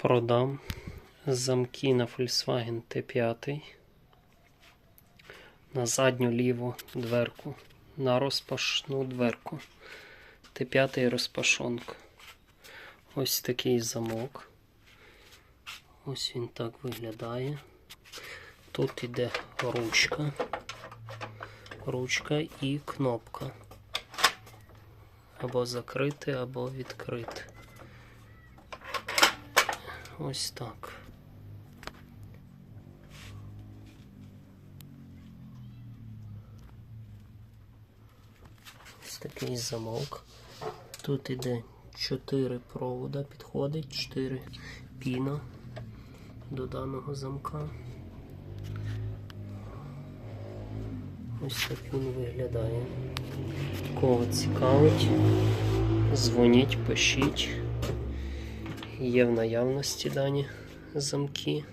Продам замки на Volkswagen T5 на задню ліву дверку, на розпашну дверку. Т5 розпашонка. Ось такий замок. Ось він так виглядає. Тут іде ручка. Ручка і кнопка. Або закрити, або відкрити. Ось так. Ось такий замок. Тут іде 4 провода, підходить 4 піна до даного замка. Ось так він виглядає. Кого цікавить, дзвоніть, пишіть. Є в наявності дані замки.